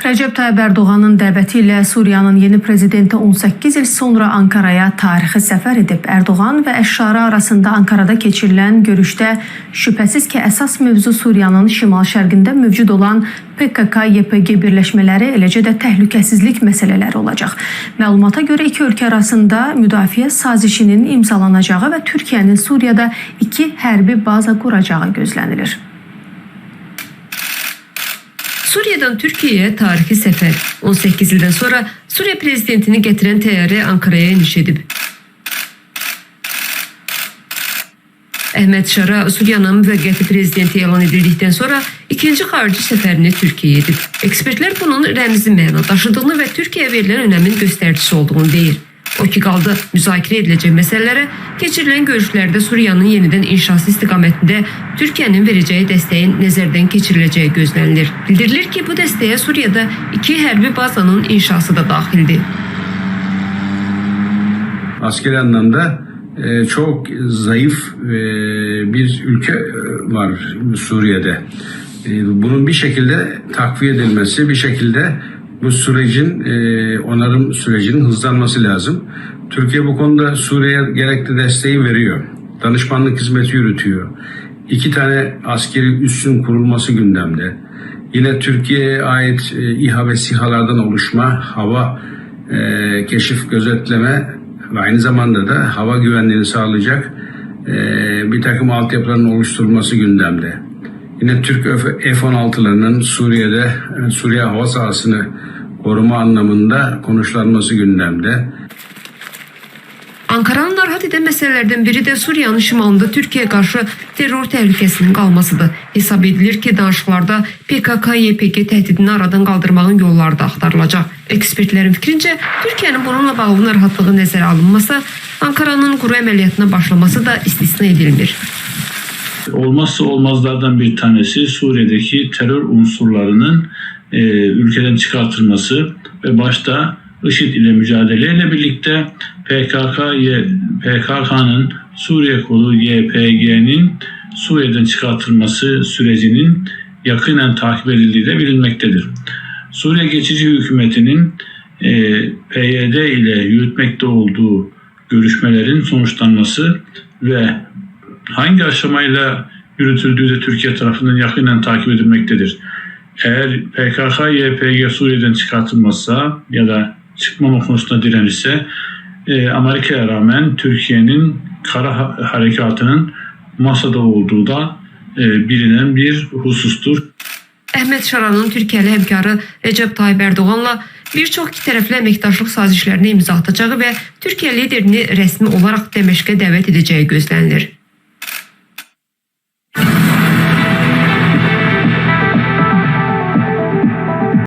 Rəcəb Tayyib Ərdoğanın dəvəti ilə Suriyanın yeni prezidenti 18 il sonra Ankaraya tarixi səfər edib. Ərdoğan və Əşşarı arasında Ankarada keçirilən görüşdə şübhəsiz ki, əsas mövzu Suriyanın şimal-şərqində mövcud olan PKK-YPG birləşmələri, eləcə də təhlükəsizlik məsələləri olacaq. Məlumata görə iki ölkə arasında müdafiə sazişinin imzalanacağı və Türkiyənin Suriyada iki hərbi baza quracağı gözlənilir. Suriye'den Türkiye'ye tarihi sefer. 18 ildən sonra Suriye prezidentini getiren təyyarə Ankara'ya iniş edib. Əhməd Şara Suriyanın müvəqqəti prezidenti elan edildikdən sonra ikinci xarici səfərini Türkiyəyə edib. Ekspertlər bunun rəmzi məna daşıdığını və Türkiyəyə verilən önəmin göstəricisi olduğunu deyir. O ki qaldı müzakirə ediləcək məsələlərə keçirilən görüşlərdə Suriyanın yenidən inşası istiqamətində Türkiyənin verəcəyi dəstəyin nəzərdən keçiriləcəyi gözlənilir. Bildirilir ki, bu dəstəyə Suriyada iki hərbi bazanın inşası da daxildir. askeri anlamda e, çok zayıf e, bir ülke e, var Suriye'de. Bunun bir şekilde takviye edilmesi, bir şekilde bu sürecin e, onarım sürecinin hızlanması lazım. Türkiye bu konuda Suriye'ye gerekli desteği veriyor. Danışmanlık hizmeti yürütüyor. İki tane askeri üssün kurulması gündemde. Yine Türkiye'ye ait e, İHA ve SİHA'lardan oluşma hava e, keşif gözetleme ve aynı zamanda da hava güvenliğini sağlayacak e, bir takım altyapıların oluşturulması gündemde. Yine Türk F-16'larının Suriye'de e, Suriye hava sahasını koruma anlamında konuşlanması gündemde. Ankaranın narahat edən məsələlərdən biri də Suriyanın şimalında Türkiyəyə qarşı terror təhlükəsinin qalmasıdır. Hesab edilir ki, danışıqlarda PKK-YPG təhdidini aradan qaldırmağın yolları da axtarılacaq. Ekspertlərin fikrincə, Türkiyənin bununla bağlı narahatlığı nəzərə alınmasa, Ankaranın quru əməliyyatına başlaması da istisna edilmir. Olmazsa olmazlardan bir tanesi Suriye'deki terör unsurlarının e, ülkeden çıkartılması ve başta IŞİD ile mücadeleyle birlikte PKK PKK'nın Suriye kolu YPG'nin Suriye'den çıkartılması sürecinin yakinen takip edildiği de bilinmektedir. Suriye geçici hükümetinin e, PYD ile yürütmekte olduğu görüşmelerin sonuçlanması ve hangi aşamayla yürütüldüğü de Türkiye tarafından yakinen takip edilmektedir. Eğer PKK, YPG Suriye'den çıkartılmazsa ya da çıkmama konusunda direnirse e, Amerika'ya rağmen Türkiye'nin kara ha- harekatının masada olduğu da e, bilinen bir husustur. Əhməd Şaranın Türkiyəli həmkarı Rəcəb Tayyib Ərdoğanla bir çox ikitərəfli əməkdaşlıq sazişlərinə imza atacağı və Türkiyə liderini rəsmi olaraq Dəməşqə dəvət edəcəyi gözlənilir.